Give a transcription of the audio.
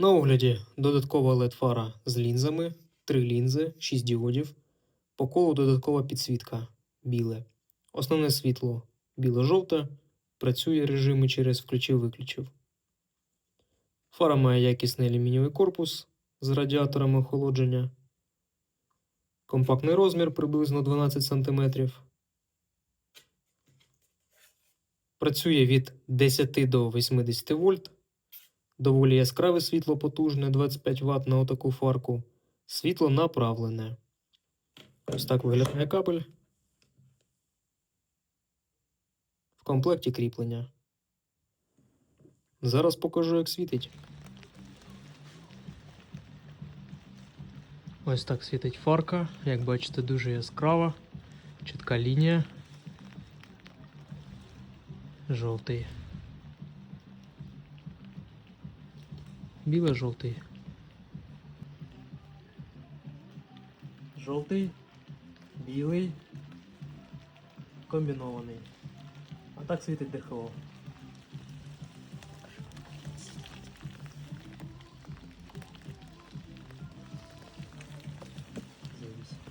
На огляді додаткова LED-фара з лінзами, 3 лінзи, 6 діодів. По колу додаткова підсвітка біле. Основне світло біло-жовте. Працює режими через включив-виключив. Фара має якісний алюмінієвий корпус з радіаторами охолодження. Компактний розмір приблизно 12 см. Працює від 10 до 80 вольт. Доволі яскраве світло потужне 25 Вт на отаку фарку. Світло направлене. Ось так виглядає кабель. В комплекті кріплення. Зараз покажу, як світить. Ось так світить фарка. Як бачите, дуже яскрава. Чітка лінія. Жовтий. Біло-жовтий. Жовтий, білий, комбінований. А так світить ДХО.